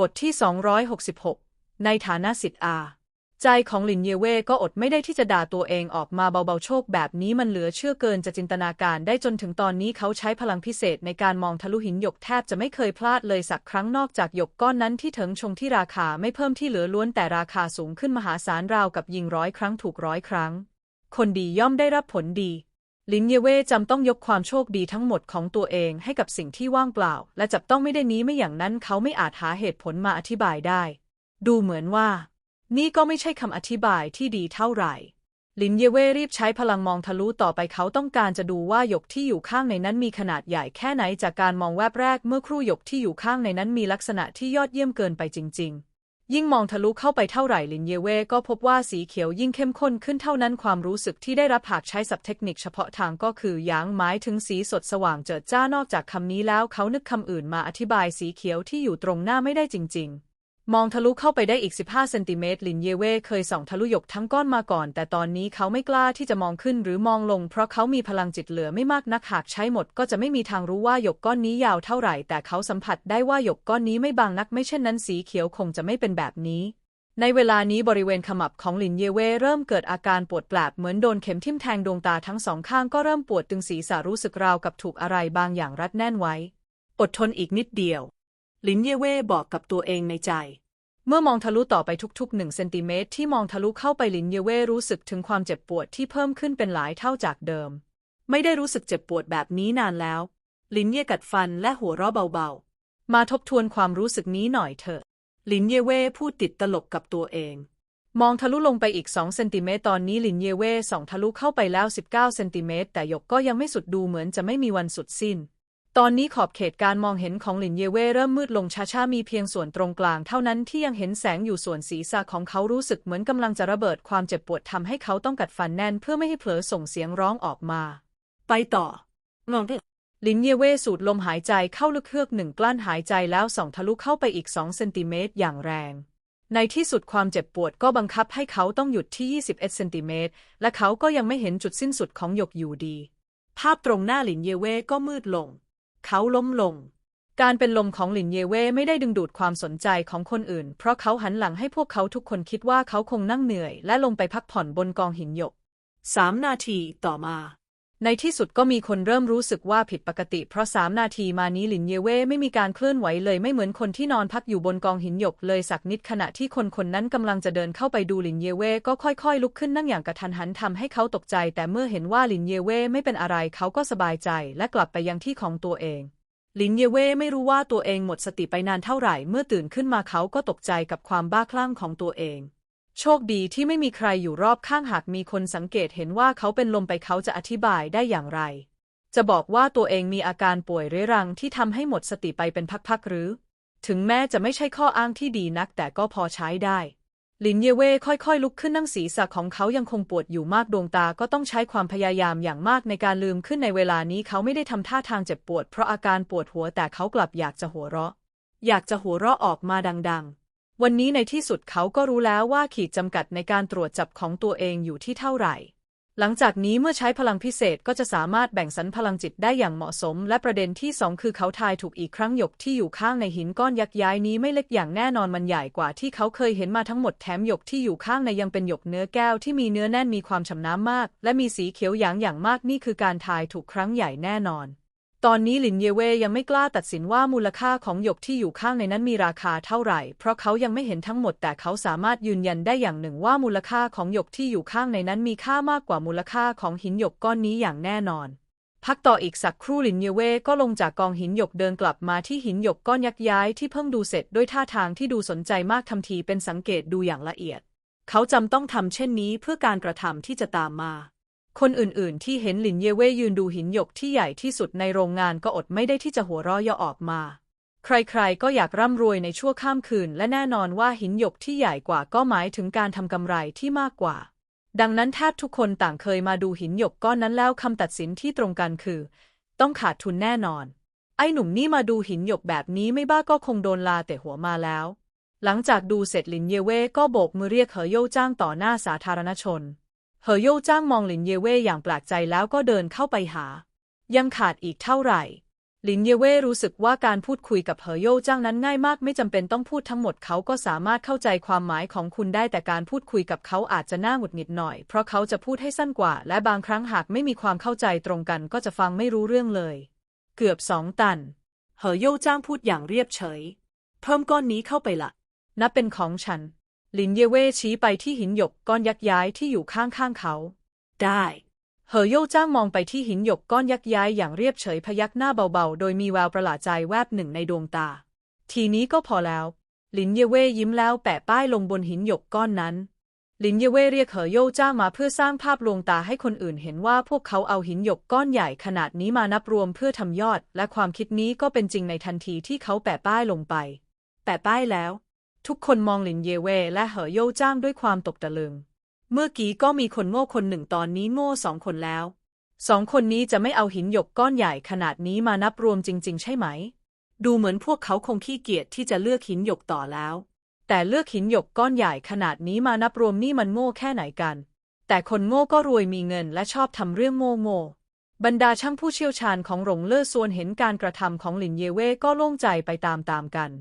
บทที่ 266 ในฐานะสิทธิ์อา ใจของหลินเยเว่ก็อดไม่ได้ที่จะด่าตัวเองออกมาเบาๆโชคแบบนี้มันเหลือเชื่อเกินจะจินตนาการได้จนถึงตอนนี้เขาใช้พลังพิเศษในการมองทะลุหินหยกแทบจะไม่เคยพลาดเลยสักครั้งนอกจากหยกก้อนนั้นที่เถิงชงที่ราคาไม่เพิ่มที่เหลือล้วนแต่ราคาสูงขึ้นมหาศาลราวกับยิงร้อยครั้งถูกร้อยครั้ง คนดีย่อมได้รับผลดี ลินเยเว่จำต้องยกความโชคดีทั้งหมดของตัวเองให้กับสิ่งที่ว่างเปล่า และจับต้องไม่ได้นี้ไม่อย่างนั้นเขาไม่อาจหาเหตุผลมาอธิบายได้ ดูเหมือนว่า นี่ก็ไม่ใช่คำอธิบายที่ดีเท่าไหร่ลินเยเว่รีบใช้พลังมองทะลุต่อไปเขาต้องการจะดูว่าหยกที่อยู่ข้างในนั้นมีขนาดใหญ่แค่ไหนจากการมองแวบแรกเมื่อครู่หยกที่อยู่ข้างในนั้นมีลักษณะที่ยอดเยี่ยมเกินไปจริง ๆ ยิ่งมองทะลุเข้าไปเท่าไหร่ลินเยเว่ก็พบว่าสีเขียวยิ่งเข้มข้นขึ้นเท่านั้นความรู้สึกที่ได้รับหากใช้ศัพท์เทคนิคเฉพาะทางก็คือหยางหมายถึงสีสดสว่างเจิดจ้านอกจากคำนี้แล้วเขานึกคำอื่นมาอธิบายสีเขียวที่อยู่ตรงหน้าไม่ได้จริง ๆ มองทะลุเข้าไปได้อีก 15 เซนติเมตรลินเยเว่เคยส่องทะลุหยกทั้งก้อนมาก่อน แต่ตอนนี้เขาไม่กล้าที่จะมองขึ้นหรือมองลง เพราะเขามีพลังจิตเหลือไม่มากนักหากใช้หมด ก็จะไม่มีทางรู้ว่าหยกก้อนนี้ยาวเท่าไหร่ แต่เขาสัมผัสได้ว่าหยกก้อนนี้ไม่บางนักไม่เช่นนั้นสีเขียวคงจะไม่เป็นแบบนี้ ในเวลานี้บริเวณขมับของหลินเยเว่เริ่มเกิดอาการปวดแปลบเหมือนโดนเข็มทิ่มแทงดวงตาทั้งสองข้างก็เริ่มปวดตึงศีรษะรู้สึกราวกับถูกอะไรบางอย่างรัดแน่นไว้ อดทนอีกนิดเดียว ลินเยเว่บอกกับตัวเองในใจ เมื่อมองทะลุต่อไปทุกๆหนึ่งเซนติเมตรที่มองทะลุเข้าไปลินเยเว่รู้สึกถึงความเจ็บปวดที่เพิ่มขึ้นเป็นหลายเท่าจากเดิม ไม่ได้รู้สึกเจ็บปวดแบบนี้นานแล้ว ลินเย่กัดฟันและหัวเราะเบาๆ มาทบทวนความรู้สึกนี้หน่อยเถอะ ลินเยเว่พูดติดตลกกับตัวเอง มองทะลุลงไปอีก2เซนติเมตรตอนนี้ลินเยเว่ส่องทะลุเข้าไปแล้ว 19เซนติเมตรแต่หยกก็ยังไม่สุดดูเหมือนจะไม่มีวันสุดสิ้น ตอนนี้ขอบเขตการมองเห็นของหลินเยเว่เริ่มมืดลงช้าๆมีเพียงส่วนตรงกลางเท่านั้นที่ยังเห็นแสงอยู่ส่วนศีรษะของเขารู้สึกเหมือนกำลังจะระเบิดความเจ็บปวดทำให้เขาต้องกัดฟันแน่นเพื่อไม่ให้เผลอส่งเสียงร้องออกมา ไปต่องงดิลินเยเว่สูดลมหายใจเข้าลึกเฮือกหนึ่งกลั้นหายใจแล้วส่องทะลุเข้าไปอีกสองเซนติเมตรอย่างแรง ในที่สุดความเจ็บปวดก็บังคับให้เขาต้องหยุดที่ 21เซนติเมตรและเขาก็ยังไม่เห็นจุดสิ้นสุดของหยกอยู่ดี ภาพตรงหน้าหลินเยเว่ก็มืดลง เขาล้มลง การเป็นลมของหลินเยเว่ไม่ได้ดึงดูดความสนใจของคนอื่น เพราะเขาหันหลังให้พวกเขาทุกคนคิดว่าเขาคงนั่งเหนื่อย และลงไปพักผ่อนบนกองหินหยกสามนาทีต่อมา ในที่สุดก็มีคนเริ่มรู้สึกว่าผิดปกติ เพราะสามนาทีมานี้หลินเยเว่ไม่มีการเคลื่อนไหวเลยไม่เหมือนคนที่นอนพักอยู่บนกองหินหยกเลยสักนิดขณะที่คนคนนั้นกำลังจะเดินเข้าไปดูหลินเยเว่ก็ค่อยๆ ลุกขึ้นนั่งอย่างกระทันหันทำให้เขาตกใจ แต่เมื่อเห็นว่าหลินเยเว่ไม่เป็นอะไรเขาก็สบายใจ และกลับไปยังที่ของตัวเองหลินเยเว่ไม่รู้ว่าตัวเองหมดสติไปนานเท่าไหร่ เมื่อตื่นขึ้นมาเขาก็ตกใจกับความบ้าคลั่งของตัวเอง โชคดีที่ไม่มีใครอยู่รอบข้างหากมีคนสังเกตเห็นว่าเขาเป็นลมไปเขาจะอธิบายได้อย่างไร จะบอกว่าตัวเองมีอาการป่วยเรื้อรังที่ทำให้หมดสติไปเป็นพักๆหรือ ถึงแม้จะไม่ใช่ข้ออ้างที่ดีนักแต่ก็พอใช้ได้ลินเยเว่ค่อยๆ ลุกขึ้นนั่งศีรษะของเขายังคงปวดอยู่มากดวงตาก็ต้องใช้ความพยายามอย่างมากในการลืมขึ้นในเวลานี้เขาไม่ได้ทำท่าทางเจ็บปวด เพราะอาการปวดหัวแต่เขากลับอยากจะหัวเราะ อยากจะหัวเราะออกมาดังๆ วันนี้ในที่สุดเขาก็รู้แล้วว่าขีดจำกัดในการตรวจจับของตัวเองอยู่ที่เท่าไหร่ หลังจากนี้เมื่อใช้พลังพิเศษก็จะสามารถแบ่งสรรพลังจิตได้อย่างเหมาะสม และประเด็นที่สองคือเขาทายถูกอีกครั้งหยกที่อยู่ข้างในหินก้อนยักษ์ย้ายนี้ไม่เล็กอย่างแน่นอนมันใหญ่กว่าที่เขาเคยเห็นมาทั้งหมดแถมหยกที่อยู่ข้างในยังเป็นหยกเนื้อแก้วที่มีเนื้อแน่นมีความฉ่ำน้ำมาก และมีสีเขียวหยางอย่างมากนี่คือการทายถูกครั้งใหญ่แน่นอน ตอนนี้หลินเยเว่ยังไม่กล้าตัดสินว่ามูลค่าของหยกที่อยู่ข้างในนั้นมีราคาเท่าไหร่ เพราะเขายังไม่เห็นทั้งหมดแต่เขาสามารถยืนยันได้อย่างหนึ่งว่ามูลค่าของหยกที่อยู่ข้างในนั้นมีค่ามากกว่ามูลค่าของหินหยกก้อนนี้อย่างแน่นอน พักต่ออีกสักครู่หลินเยเว่ก็ลงจากกองหินหยกเดินกลับมาที่หินหยกก้อนยักษ์ย้ายที่เพิ่งดูเสร็จด้วยท่าทางที่ดูสนใจมากทำทีเป็นสังเกตดูอย่างละเอียด เขาจำต้องทำเช่นนี้เพื่อการกระทำที่จะตามมา คนอื่นๆ ที่เห็นหลินเยเว่ยืนดูหินหยกที่ใหญ่ที่สุดในโรงงานก็อดไม่ได้ที่จะหัวเราะเย่อออกมา ใครๆ ก็อยากร่ำรวยในชั่วข้ามคืน และแน่นอนว่าหินหยกที่ใหญ่กว่าก็หมายถึงการทำกำไรที่มากกว่า ดังนั้นแทบทุกคนต่างเคยมาดูหินหยกก้อนนั้นแล้วคำตัดสินที่ตรงกันคือ ต้องขาดทุนแน่นอน ไอ้หนุ่มนี่มาดูหินหยกแบบนี้ไม่บ้าก็คงโดนลาแต่หัวมาแล้ว หลังจากดูเสร็จหลินเยเว่ก็โบกมือเรียกเหอโย่จ้างต่อหน้าสาธารณชน เหอโย่จ้างมองหลินเยเว่อย่างแปลกใจแล้วก็เดินเข้าไปหา ยังขาดอีกเท่าไหร่หลินเยเว่รู้สึกว่าการพูดคุยกับเหอโย่จ้างนั้นง่ายมากไม่จำเป็นต้องพูดทั้งหมดเขาก็สามารถเข้าใจความหมายของคุณได้แต่การพูดคุยกับเขาอาจจะน่าหงุดหงิดหน่อย เพราะเขาจะพูดให้สั้นกว่า และบางครั้งหากไม่มีความเข้าใจตรงกันก็จะฟังไม่รู้เรื่องเลย เกือบสองตัน เหอโย่จ้างพูดอย่างเรียบเฉย เพิ่มก้อนนี้เข้าไปละนับเป็นของฉัน หลินเยเว่ชี้ไปที่หินหยกก้อนยักษ์ย้ายที่อยู่ข้างๆเขา ได้ เหอโย่จ้างมองไปที่หินหยกก้อนยักษ์ย้ายอย่างเรียบเฉยพยักหน้าเบาๆ โดยมีแววประหลาดใจแวบหนึ่งในดวงตา ทีนี้ก็พอแล้ว หลินเยเว่ยิ้มแล้วแปะป้ายลงบนหินหยกก้อนนั้น หลินเยเว่เรียกเหอโย่จ้างมาเพื่อสร้างภาพลวงตาให้คนอื่นเห็นว่าพวกเขาเอาหินหยกก้อนใหญ่ขนาดนี้มานับรวมเพื่อทำยอด และความคิดนี้ก็เป็นจริงในทันทีที่เขาแปะป้ายลงไป แปะป้ายแล้ว ทุกคนมองหลินเยเว่และเหอโย่จ้างด้วยความตกตะลึง เมื่อกี้ก็มีคนโง่คนหนึ่งตอนนี้โง่สองคนแล้ว สองคนนี้จะไม่เอาหินหยกก้อนใหญ่ขนาดนี้มานับรวมจริง ๆ ใช่ไหม ดูเหมือนพวกเขาคงขี้เกียจที่จะเลือกหินหยกต่อแล้ว แต่เลือกหินหยกก้อนใหญ่ขนาดนี้มานับรวมนี่มันโง่แค่ไหนกัน แต่คนโง่ก็รวยมีเงินและชอบทำเรื่องโง่โง่ๆบรรดาช่างผู้เชี่ยวชาญของหลงเล่อซวนเห็นการกระทำของหลินเยเว่ก็โล่งใจไปตามๆกัน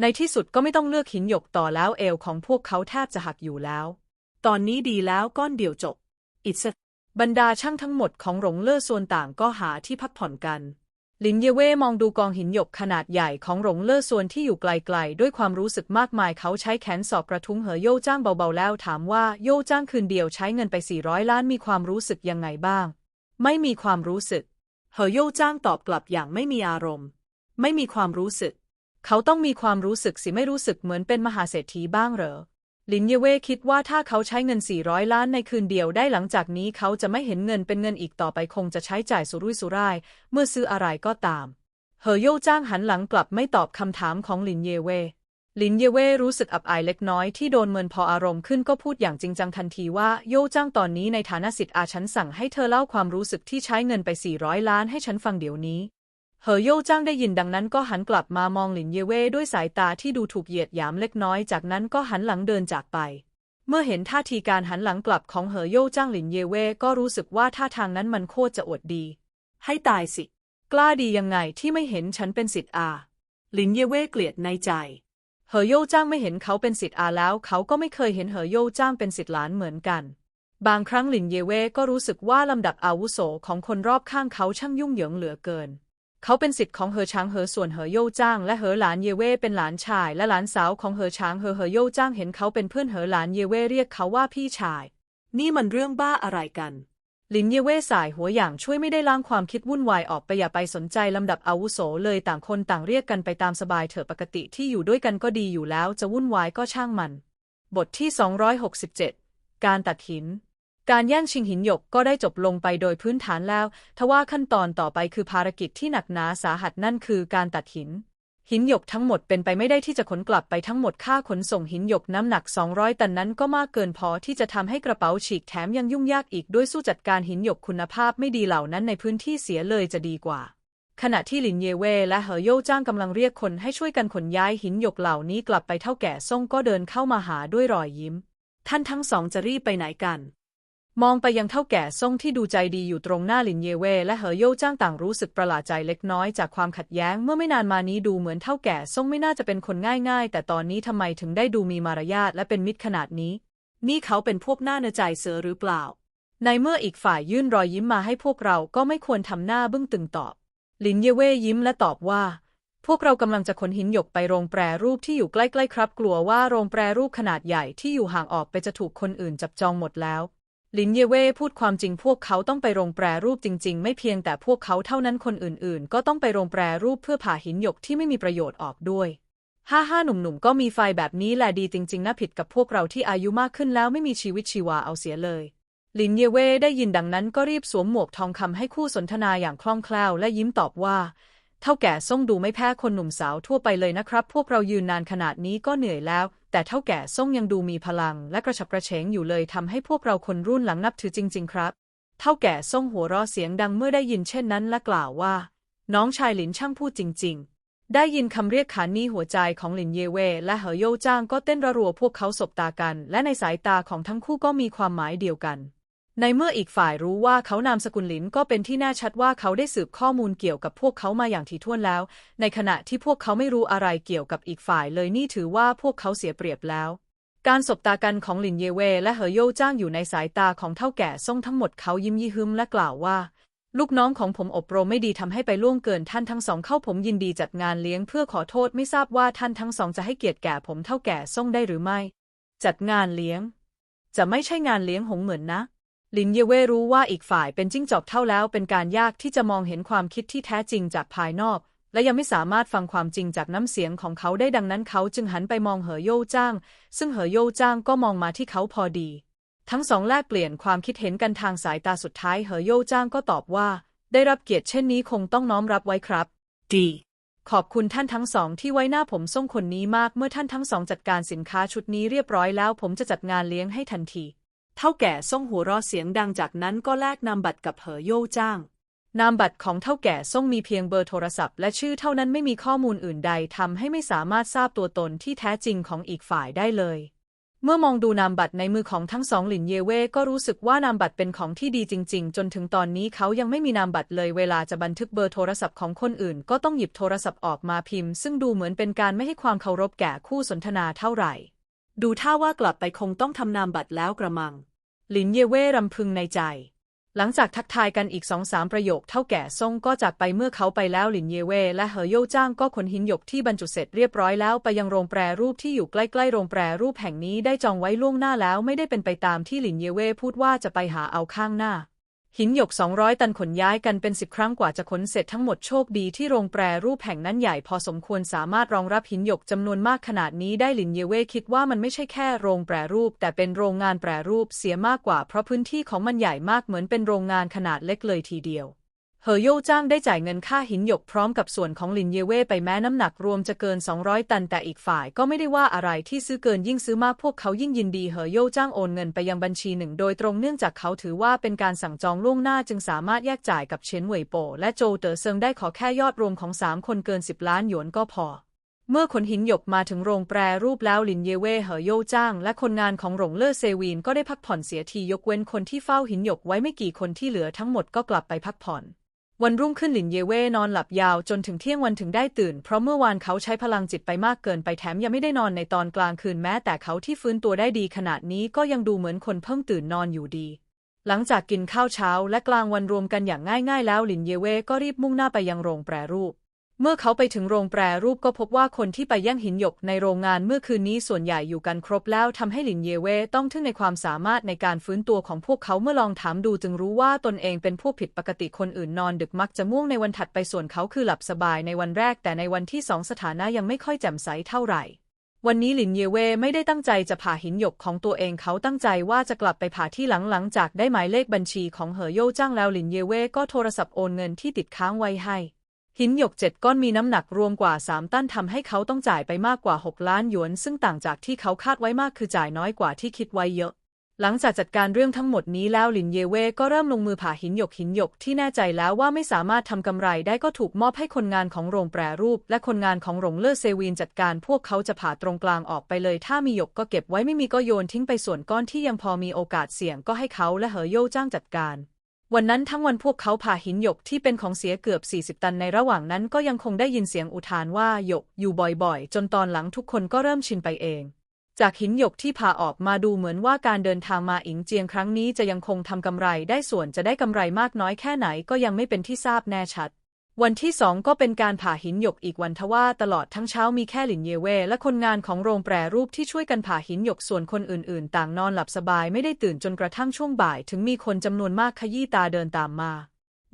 ในที่สุดก็ไม่ต้องเลือกหินหยกต่อแล้วเอวของพวกเขาแทบจะหักอยู่แล้ว ตอนนี้ดีแล้วก้อนเดียวจบ อิสบรรดาช่างทั้งหมดของหลงเล่อส่วนต่างก็หาที่พักผ่อนกัน ลินเยเว่มองดูกองหินหยกขนาดใหญ่ของหลงเล่อส่วนที่อยู่ไกลๆ ด้วยความรู้สึกมากมายเขาใช้แขนสอบกระทุ้งเหอโย่จ้างเบาๆแล้วถามว่าโย่จ้างคืนเดียวใช้เงินไป400ล้านมีความรู้สึกยังไงบ้าง ไม่มีความรู้สึกเหอโย่จ้างตอบกลับอย่างไม่มีอารมณ์ ไม่มีความรู้สึก เขาต้องมีความรู้สึกสิไม่รู้สึกเหมือนเป็นมหาเศรษฐีบ้างเหรอ ลินเยเว่คิดว่าถ้าเขาใช้เงิน 400 ล้านในคืนเดียวได้หลังจากนี้เขาจะไม่เห็นเงินเป็นเงินอีกต่อไปคงจะใช้จ่ายสุรุ่ยสุร่าย เมื่อซื้ออะไรก็ตามเหอโย่จ้างหันหลังกลับไม่ตอบคำถามของลินเยเว่ลินเยเว่รู้สึกอับอายเล็กน้อยที่โดนเมินพออารมณ์ขึ้นก็พูดอย่างจริงจังทันทีว่าโย่จ้างตอนนี้ในฐานะสิทธิ์อาฉันสั่งให้เธอเล่าความรู้สึกที่ใช้เงินไป 400 ล้านให้ฉันฟังเดี๋ยวนี้ เหอโย่จ้างได้ยินดังนั้นก็หันกลับมามองหลินเยเว่ด้วยสายตาที่ดูถูกเหยียดหยามเล็กน้อย จากนั้นก็หันหลังเดินจากไป เมื่อเห็นท่าทีการหันหลังกลับของเหอโย่จ้างหลินเยเว่ก็รู้สึกว่าท่าทางนั้นมันโคตรจะอวดดี ให้ตายสิ กล้าดียังไงที่ไม่เห็นฉันเป็นสิทธิ์อา หลินเยเว่เกลียดในใจ เหอโย่จ้างไม่เห็นเขาเป็นสิทธิ์อาแล้ว เขาก็ไม่เคยเห็นเหอโย่จ้างเป็นสิทธิ์หลานเหมือนกัน บางครั้งหลินเยเว่ก็รู้สึกว่าลำดับอาวุโสของคนรอบข้างเขาช่างยุ่งเหยิงเหลือเกิน เขาเป็นสิทธิ์ของเหอช้างเหอส่วนเหอโย่จ้าง และเหอหลานเยเว่เป็นหลานชาย และหลานสาวของเหอช้างเหอเหอโย่จ้างเห็นเขาเป็นเพื่อนเหอหลานเยเว่เรียกเขาว่าพี่ชาย นี่มันเรื่องบ้าอะไรกันลินเยเว่สายหัวอย่างช่วยไม่ได้ล้างความคิดวุ่นวายออกไปอย่าไปสนใจลำดับอาวุโสเลยต่างคนต่างเรียกกันไปตามสบายเถอะปกติที่อยู่ด้วยกันก็ดีอยู่แล้วจะวุ่นวายก็ช่างมัน บทที่ 267 การตัดหิน การแย่งชิงหินหยกก็ได้จบลงไปโดยพื้นฐานแล้ว ทว่าขั้นตอนต่อไปคือภารกิจที่หนักหนาสาหัสนั่นคือการตัดหิน หินหยกทั้งหมดเป็นไปไม่ได้ที่จะขนกลับไปทั้งหมดค่าขนส่งหินหยกน้ำหนัก 200 ตันนั้นก็มากเกินพอที่จะทำให้กระเป๋าฉีกแถมยังยุ่งยากอีกด้วยสู้จัดการหินหยกคุณภาพไม่ดีเหล่านั้นในพื้นที่เสียเลยจะดีกว่า ขณะที่หลินเยเว่และเหอโย่จ้างกำลังเรียกคนให้ช่วยกันขนย้ายหินหยกเหล่านี้กลับไปเท่าแก่ซ่งก็เดินเข้ามาหาด้วยรอยยิ้ม ท่านทั้งสองจะรีบไปไหนกัน มองไปยังเท่าแก่ซ่งที่ดูใจดีอยู่ตรงหน้าหลินเยเว่และเหอโย่จ้างต่างรู้สึกประหลาดใจเล็กน้อยจากความขัดแย้งเมื่อไม่นานมานี้ดูเหมือนเท่าแก่ซ่งไม่น่าจะเป็นคนง่ายๆ แต่ตอนนี้ทำไมถึงได้ดูมีมารยาทและเป็นมิตรขนาดนี้ นี่เขาเป็นพวกหน้าเนอใจเสือหรือเปล่า ในเมื่ออีกฝ่ายยื่นรอยยิ้มมาให้พวกเราก็ไม่ควรทำหน้าบึ้งตึงตอบลินเยเว่ยิ้มและตอบว่า พวกเรากำลังจะขนหินหยกไปโรงแปรรูปที่อยู่ใกล้ๆครับ กลัวว่าโรงแปรรูปขนาดใหญ่ที่อยู่ห่างออกไปจะถูกคนอื่นจับจองหมดแล้ว ลินเยเว่พูดความจริงพวกเขาต้องไปโรงแปรรูปจริง ๆ ไม่เพียงแต่พวกเขาเท่านั้นคนอื่น ๆ ก็ต้องไปโรงแปรรูปเพื่อผ่าหินหยกที่ไม่มีประโยชน์ออกด้วยห้าห้าหนุ่มๆ ก็มีไฟแบบนี้แหละดีจริง ๆ นะผิดกับพวกเราที่อายุมากขึ้นแล้วไม่มีชีวิตชีวาเอาเสียเลยลินเยเว่ได้ยินดังนั้นก็รีบสวมหมวกทองคำให้คู่สนทนาอย่างคล่องแคล่วและยิ้มตอบว่า เท่าแก่ส่งดูไม่แพ้คนหนุ่มสาวทั่วไปเลยนะครับ พวกเรายืนนานขนาดนี้ก็เหนื่อยแล้ว แต่เท่าแก่ส่งยังดูมีพลังและกระฉับกระเฉงอยู่เลยทำให้พวกเราคนรุ่นหลังนับถือจริง ๆ ครับ เท่าแก่ส่งหัวเราะเสียงดังเมื่อได้ยินเช่นนั้นและกล่าวว่า น้องชายหลินช่างพูดจริง ๆได้ยินคำเรียกขานนี้หัวใจของหลินเยเว่และเหอโย่จ้างก็เต้นระรัวพวกเขาสบตากัน และในสายตาของทั้งคู่ก็มีความหมายเดียวกัน ในเมื่ออีกฝ่ายรู้ว่าเขานามสกุลหลินก็เป็นที่แน่ชัดว่าเขาได้สืบข้อมูลเกี่ยวกับพวกเขามาอย่างถี่ถ้วนแล้ว ในขณะที่พวกเขาไม่รู้อะไรเกี่ยวกับอีกฝ่ายเลยนี่ถือว่าพวกเขาเสียเปรียบแล้ว การสบตากันของหลินเยเว และเหอโยจ้างอยู่ในสายตาของเท่าแก่ซ่งทั้งหมดเขายิ้มยี่ฮึมและกล่าวว่า ลูกน้องของผมอบรมไม่ดีทำให้ไปล่วงเกินท่านทั้งสองเข้าผมยินดีจัดงานเลี้ยงเพื่อขอโทษไม่ทราบว่าท่านทั้งสองจะให้เกียรติแก่ผมเท่าแก่ซ่งได้หรือไม่ จัดงานเลี้ยง จะไม่ใช่งานเลี้ยงหงเหมือนนะ ลินเยเว่รู้ว่าอีกฝ่ายเป็นจิ้งจอกเท่าแล้วเป็นการยากที่จะมองเห็นความคิดที่แท้จริงจากภายนอก และยังไม่สามารถฟังความจริงจากน้ำเสียงของเขาได้ดังนั้นเขาจึงหันไปมองเหอโย่จ้าง ซึ่งเหอโย่จ้างก็มองมาที่เขาพอดี ทั้งสองแลกเปลี่ยนความคิดเห็นกันทางสายตาสุดท้ายเหอโย่จ้างก็ตอบว่า ได้รับเกียรติเช่นนี้คงต้องน้อมรับไว้ครับ ดีขอบคุณท่านทั้งสองที่ไว้หน้าผมส่งคนนี้มากเมื่อท่านทั้งสองจัดการสินค้าชุดนี้เรียบร้อยแล้ว ผมจะจัดงานเลี้ยงให้ทันที เท่าแก่ซ่งหัวเราะเสียงดังจากนั้นก็แลกนามบัตรกับเหอโย่จ้าง นามบัตรของเท่าแก่ส่งมีเพียงเบอร์โทรศัพท์และชื่อเท่านั้นไม่มีข้อมูลอื่นใดทำให้ไม่สามารถทราบตัวตนที่แท้จริงของอีกฝ่ายได้เลย เมื่อมองดูนามบัตรในมือของทั้งสองหลินเยเว่ก็รู้สึกว่านามบัตรเป็นของที่ดีจริง ๆ จนถึงตอนนี้เขายังไม่มีนามบัตรเลยเวลาจะบันทึกเบอร์โทรศัพท์ของคนอื่น ก็ต้องหยิบโทรศัพท์ออกมาพิมพ์ ซึ่งดูเหมือนเป็นการไม่ให้ความเคารพแก่คู่สนทนาเท่าไหร่ ดูท่าว่ากลับไปคงต้องทำนามบัตรแล้วกระมัง หลินเยเว่รำพึงในใจ หลังจากทักทายกันอีกสองสามประโยคเท่าแก่ซ่งก็จากไปเมื่อเขาไปแล้วหลินเยเว่และเหอโย่จ้างก็ขนหินหยกที่บรรจุเสร็จเรียบร้อยแล้วไปยังโรงแปรรูปที่อยู่ใกล้ๆโรงแปรรูปแห่งนี้ได้จองไว้ล่วงหน้าแล้วไม่ได้เป็นไปตามที่หลินเยเว่พูดว่าจะไปหาเอาข้างหน้า หินหยก 200 ตันขนย้ายกันเป็นสิบครั้งกว่าจะขนเสร็จทั้งหมดโชคดีที่โรงแปรรูปแห่งนั้นใหญ่พอสมควรสามารถรองรับหินหยกจำนวนมากขนาดนี้ได้หลินเยเว่คิดว่ามันไม่ใช่แค่โรงแปรรูป แต่เป็นโรงงานแปรรูปเสียมากกว่าเพราะพื้นที่ของมันใหญ่มากเหมือนเป็นโรงงานขนาดเล็กเลยทีเดียว เหอโย่จ้างได้จ่ายเงินค่าหินหยกพร้อมกับส่วนของลินเยเว่ไปแม้น้ำหนักรวมจะเกิน 200 ตันแต่อีกฝ่ายก็ไม่ได้ว่าอะไรที่ซื้อเกินยิ่งซื้อมากพวกเขายิ่งยินดีเหอโย่จ้างโอนเงินไปยังบัญชีหนึ่ง โดยตรงเนื่องจากเขาถือว่าเป็นการสั่งจองล่วงหน้าจึงสามารถแยกจ่ายกับเฉินเหวยโป และโจเต๋อเซิงได้ขอแค่ยอดรวมของสามคนเกิน 10 ล้านหยวนก็พอ เมื่อขนหินหยกมาถึงโรงแปรรูปแล้วลินเยเว่เหอโย่จ้าง และคนงานของหลงเล่อเซวีนก็ได้พักผ่อนเสียทียกเว้นคนที่เฝ้าหินหยกไว้ไม่กี่คนที่เหลือทั้งหมดก็กลับไปพักผ่อน วันรุ่งขึ้นหลินเยเว่นอนหลับยาวจนถึงเที่ยงวันถึงได้ตื่น เพราะเมื่อวานเขาใช้พลังจิตไปมากเกินไปแถมยังไม่ได้นอนในตอนกลางคืนแม้แต่เขาที่ฟื้นตัวได้ดีขนาดนี้ก็ยังดูเหมือนคนเพิ่งตื่นนอนอยู่ดี หลังจากกินข้าวเช้าและกลางวันรวมกันอย่างง่ายๆแล้วหลินเยเว่ก็รีบมุ่งหน้าไปยังโรงแปรรูป เมื่อเขาไปถึงโรงแปรรูปก็พบว่าคนที่ไปแย่งหินหยกในโรงงานเมื่อคืนนี้ส่วนใหญ่อยู่กันครบแล้วทำให้หลินเยเว่ต้องทึ่งในความสามารถในการฟื้นตัวของพวกเขาเมื่อลองถามดูจึงรู้ว่าตนเองเป็นพวกผิดปกติคนอื่นนอนดึกมักจะม่วงในวันถัดไปส่วนเขาคือหลับสบายในวันแรก แต่ในวันที่สองสถานะยังไม่ค่อยแจ่มใสเท่าไหร่ วันนี้หลินเยเว่ไม่ได้ตั้งใจจะผ่าหินหยกของตัวเองเขาตั้งใจว่าจะกลับไปผ่าที่หลังหลังจากได้หมายเลขบัญชีของเหอโย่จ้างแล้วหลินเยเว่ก็โทรศัพท์โอนเงินที่ติดค้างไว้ให้ หินหยกเจ็ดก้อนมีน้ำหนักรวมกว่า 3 ตันทำให้เขาต้องจ่ายไปมากกว่า 6 ล้านหยวน ซึ่งต่างจากที่เขาคาดไว้มากคือจ่ายน้อยกว่าที่คิดไว้เยอะ หลังจากจัดการเรื่องทั้งหมดนี้แล้วหลินเยเว่ก็เริ่มลงมือผ่าหินหยกหินหยกที่แน่ใจแล้วว่าไม่สามารถทำกำไรได้ก็ถูกมอบให้คนงานของโรงแปรรูป และคนงานของโรงเลือดเซวีนจัดการพวกเขาจะผ่าตรงกลางออกไปเลย ถ้ามีหยกก็เก็บไว้ไม่มีก็โยนทิ้งไปส่วนก้อนที่ยังพอมีโอกาสเสี่ยงก็ให้เขาและเหอโย่จ้างจัดการ วันนั้นทั้งวันพวกเขาผ่าหินหยกที่เป็นของเสียเกือบ 40 ตันในระหว่างนั้นก็ยังคงได้ยินเสียงอุทานว่าหยกอยู่บ่อยๆ จนตอนหลังทุกคนก็เริ่มชินไปเอง จากหินหยกที่ผ่าออกมาดูเหมือนว่าการเดินทางมาอิงเจียงครั้งนี้จะยังคงทำกำไรได้ส่วนจะได้กำไรมากน้อยแค่ไหนก็ยังไม่เป็นที่ทราบแน่ชัด วันที่สองก็เป็นการผ่าหินหยกอีกวันทว่าตลอดทั้งเช้ามีแค่หลินเยเว่และคนงานของโรงแปรรูปที่ช่วยกันผ่าหินหยกส่วนคนอื่นๆ ต่างนอนหลับสบายไม่ได้ตื่นจนกระทั่งช่วงบ่าย ถึงมีคนจำนวนมากขยี้ตาเดินตามมา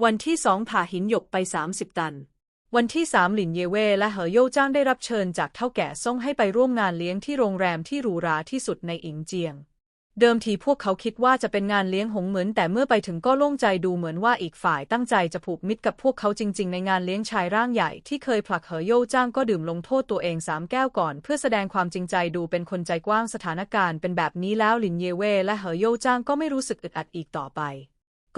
วันที่สองผ่าหินหยกไป 30 ตัน วันที่สามหลินเยเว่และเหอโย่จ้างได้รับเชิญจากเท่าแก่ซ่งให้ไปร่วมงานเลี้ยงที่โรงแรมที่หรูหราที่สุดในอิงเจียง เดิมทีพวกเขาคิดว่าจะเป็นงานเลี้ยงหงเหมือน แต่เมื่อไปถึงก็โล่งใจดูเหมือนว่าอีกฝ่ายตั้งใจจะผูกมิตรกับพวกเขาจริง ๆ ในงานเลี้ยงชายร่างใหญ่ที่เคยผลักเหอโย่จ้างก็ดื่มลงโทษตัวเองสามแก้วก่อน เพื่อแสดงความจริงใจดูเป็นคนใจกว้างสถานการณ์เป็นแบบนี้แล้วหลินเยเว่และเหอโย่จ้างก็ไม่รู้สึกอึดอัดอีกต่อไป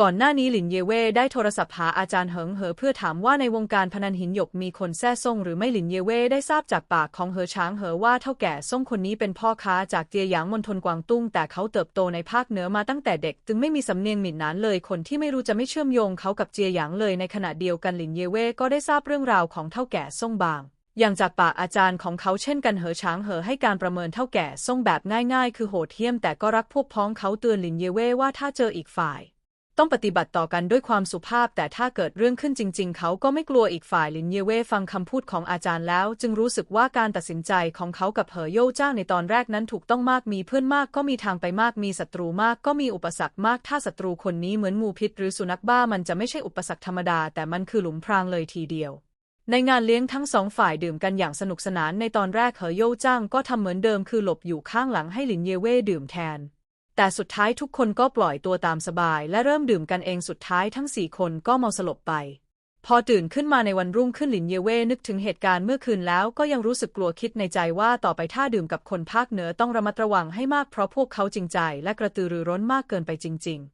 ก่อนหน้านี้หลินเยเว่ได้โทรศัพท์หาอาจารย์เหิงเหอเพื่อถามว่าในวงการพนันหินหยกมีคนแซ่ซ่งหรือไม่หลินเยเว่ได้ทราบจากปากของเหอช้างเหอว่าเท่าแก่ซ่งคนนี้เป็นพ่อค้าจากเจียหยางมณฑลกวางตุ้ง แต่เขาเติบโตในภาคเหนือมาตั้งแต่เด็ก จึงไม่มีสำเนียงหมิ่นนานเลย คนที่ไม่รู้จะไม่เชื่อมโยงเขากับเจียหยางเลยในขณะเดียวกันหลินเยเว่ก็ได้ทราบเรื่องราวของเท่าแก่ซ่งบางอย่างจากปากอาจารย์ของเขาเช่นกันเหอช้างเหอให้การประเมินเท่าแก่ซ่งแบบง่ายๆ คือโหดเหี้ยมแต่ก็รักพวกพ้องเขาเตือนหลินเยเว่ว่าถ้าเจออีกฝ่าย ต้องปฏิบัติต่อกันด้วยความสุภาพ แต่ถ้าเกิดเรื่องขึ้นจริง ๆ เขาก็ไม่กลัวอีกฝ่ายหลินเยเว่ฟังคำพูดของอาจารย์แล้ว จึงรู้สึกว่าการตัดสินใจของเขากับเหอโย่จ้างในตอนแรกนั้นถูกต้องมากมีเพื่อนมากก็มีทางไปมากมีศัตรูมากก็มีอุปสรรคมาก ถ้าศัตรูคนนี้เหมือนงูพิษ หรือสุนัขบ้ามันจะไม่ใช่อุปสรรคธรรมดา แต่มันคือหลุมพรางเลยทีเดียว ในงานเลี้ยงทั้งสองฝ่ายดื่มกันอย่างสนุกสนานในตอนแรกเหอโย่จ้างก็ทำเหมือนเดิมคือหลบอยู่ข้างหลังให้หลินเยเว่ดื่มแทน แต่สุดท้ายทุกคนก็ปล่อยตัวตามสบาย และเริ่มดื่มกันเองสุดท้ายทั้งสี่คนก็เมาสลบไป พอตื่นขึ้นมาในวันรุ่งขึ้นหลินเยเว่นึกถึงเหตุการณ์เมื่อคืนแล้วก็ยังรู้สึกกลัวคิดในใจว่าต่อไปถ้าดื่มกับคนภาคเหนือต้องระมัดระวังให้มากเพราะพวกเขาจริงใจ และกระตือรือร้นมากเกินไปจริง ๆ